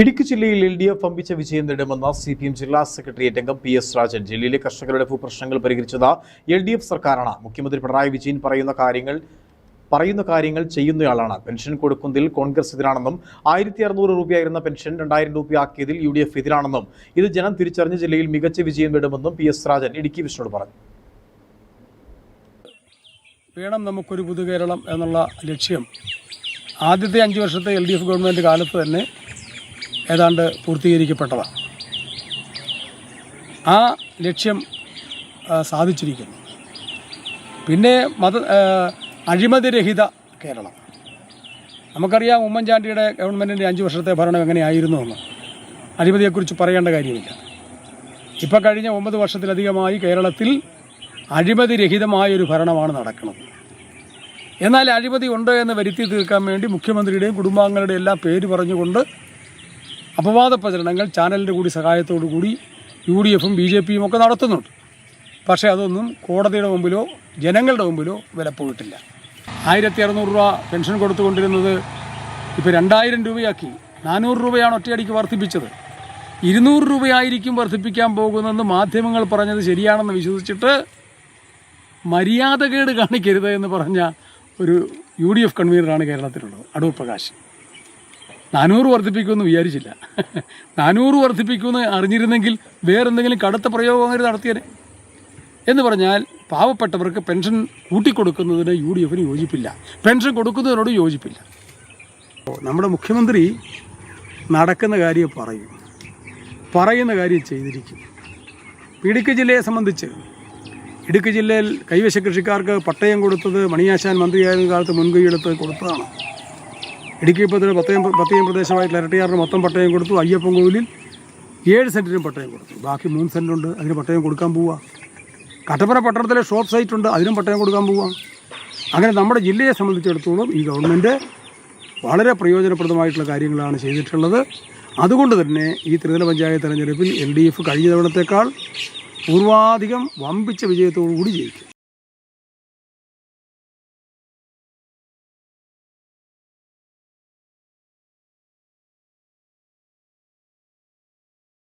ഇടുക്കി ജില്ലയിൽ L D F അമ്പിച്ച വിജയം നേടുമെന്ന സി പി എം ജില്ലാ സെക്രട്ടേറിയറ്റ് അംഗം പി എസ് രാജൻ. ജില്ലയിലെ കർഷകരുടെ ഭൂപ്രശ്നങ്ങൾ പരിഹരിച്ചത് എൽ ഡി എഫ് സർക്കാരാണ്. മുഖ്യമന്ത്രി പിണറായി വിജയൻ പറയുന്ന കാര്യങ്ങൾ പറയുന്ന കാര്യങ്ങൾ ചെയ്യുന്നയാളാണ്. പെൻഷൻ കൊടുക്കുന്നതിൽ കോൺഗ്രസ് എതിരാണെന്നും ആയിരത്തി അറുന്നൂറ് രൂപയായിരുന്ന പെൻഷൻ രണ്ടായിരം രൂപയാക്കിയതിൽ യു ഡി എഫ് എതിരാണെന്നും ഇത് ജനം തിരിച്ചറിഞ്ഞ ജില്ലയിൽ മികച്ച വിജയം നേടുമെന്നും പി എസ് രാജൻ ഇടുക്കി വിഷ്ണുവോട് പറഞ്ഞു. വേണം നമുക്കൊരു പുതുകേരളം എന്നുള്ള ലക്ഷ്യം. ആദ്യത്തെ അഞ്ച് വർഷത്തെ എൽ ഡി എഫ് ഗവൺമെന്റ് കാലത്ത് തന്നെ ഏതാണ്ട് പൂർത്തീകരിക്കപ്പെട്ടതാണ് ആ ലക്ഷ്യം സാധിച്ചിരിക്കുന്നു. പിന്നെ മത അഴിമതി അഴിമതിരഹിത കേരളം. നമുക്കറിയാം ഉമ്മൻചാണ്ടിയുടെ ഗവൺമെന്റിന്റെ അഞ്ച് വർഷത്തെ ഭരണം എങ്ങനെയായിരുന്നു എന്ന്. അഴിമതിയെക്കുറിച്ച് പറയേണ്ട കാര്യമില്ല. ഇപ്പോൾ കഴിഞ്ഞ ഒമ്പത് വർഷത്തിലധികമായി കേരളത്തിൽ അഴിമതിരഹിതമായൊരു ഭരണമാണ് നടക്കുന്നത്. എന്നാൽ അഴിമതി ഉണ്ട് എന്ന് വരുത്തി തീർക്കാൻ വേണ്ടി മുഖ്യമന്ത്രിയുടെയും കുടുംബാംഗങ്ങളുടെയും എല്ലാം പേര് പറഞ്ഞുകൊണ്ട് അപവാദ പ്രചരണങ്ങൾ ചാനലിന്റെ കൂടി സഹായത്തോടു കൂടി യു ഡി എഫും ബി ജെ പിയും ഒക്കെ നടത്തുന്നുണ്ട്. പക്ഷേ അതൊന്നും കോടതിയുടെ മുമ്പിലോ ജനങ്ങളുടെ മുമ്പിലോ വിലപ്പോയിട്ടില്ല. ആയിരത്തി അറുന്നൂറ് രൂപ പെൻഷൻ കൊടുത്തുകൊണ്ടിരുന്നത് ഇപ്പോൾ രണ്ടായിരം രൂപയാക്കി. നാനൂറ് രൂപയാണ് ഒറ്റയടിക്ക് വർദ്ധിപ്പിച്ചത്. ഇരുന്നൂറ് രൂപയായിരിക്കും വർദ്ധിപ്പിക്കാൻ പോകുന്നതെന്ന് മാധ്യമങ്ങൾ പറഞ്ഞത് ശരിയാണെന്ന് വിശ്വസിച്ചിട്ട് മര്യാദകേട് കാണിക്കരുത് എന്ന് പറഞ്ഞ ഒരു യു ഡി എഫ് കൺവീനറാണ് കേരളത്തിലുള്ളത് അടൂർ പ്രകാശ്. നാനൂറ് വർദ്ധിപ്പിക്കുമെന്ന് വിചാരിച്ചില്ല. നാനൂറ് വർദ്ധിപ്പിക്കുമെന്ന് അറിഞ്ഞിരുന്നെങ്കിൽ വേറെന്തെങ്കിലും കടുത്ത പ്രയോഗം അങ്ങനെ നടത്തിയനെ. എന്ന് പറഞ്ഞാൽ പാവപ്പെട്ടവർക്ക് പെൻഷൻ കൂട്ടിക്കൊടുക്കുന്നതിന് യു ഡി എഫിന് യോജിപ്പില്ല. പെൻഷൻ കൊടുക്കുന്നതിനോട് യോജിപ്പില്ല. നമ്മുടെ മുഖ്യമന്ത്രി നടക്കുന്ന കാര്യം പറയും. പറയുന്ന കാര്യം ചെയ്തിരിക്കും. ഇടുക്കി ജില്ലയെ സംബന്ധിച്ച് ഇടുക്കി ജില്ലയിൽ കൈവശ കൃഷിക്കാർക്ക് പട്ടയം കൊടുത്തത് മണിയാശാൻ മന്ത്രിയായിരുന്ന കാലത്ത് മുൻകൈയെടുത്ത് കൊടുത്തതാണ്. ഇടുക്കി ഇപ്പോൾ തന്നെ പത്തയം പത്തയം പ്രദേശമായിട്ടുള്ള ഇരട്ടിയാറിന് മൊത്തം പട്ടയം കൊടുത്തു. അയ്യപ്പൻ കോവിലിൽ ഏഴ് സെന്റിനും പട്ടയം കൊടുത്തു. ബാക്കി മൂന്ന് സെന്റുണ്ട് അതിന് പട്ടയം കൊടുക്കാൻ പോവുക കട്ടപ്പന പട്ടണത്തിലെ ഷോപ്പ് സൈറ്റ് ഉണ്ട്. അതിനും പട്ടയം കൊടുക്കാൻ പോവുക അങ്ങനെ നമ്മുടെ ജില്ലയെ സംബന്ധിച്ചിടത്തോളം ഈ ഗവൺമെന്റ് വളരെ പ്രയോജനപ്രദമായിട്ടുള്ള കാര്യങ്ങളാണ് ചെയ്തിട്ടുള്ളത്. അതുകൊണ്ട് തന്നെ ഈ ത്രിതല പഞ്ചായത്ത് തെരഞ്ഞെടുപ്പിൽ എൽ ഡി എഫ് കഴിഞ്ഞ തവണത്തേക്കാൾ പൂർവാധികം വമ്പിച്ച വിജയത്തോടു കൂടി ജയിക്കും.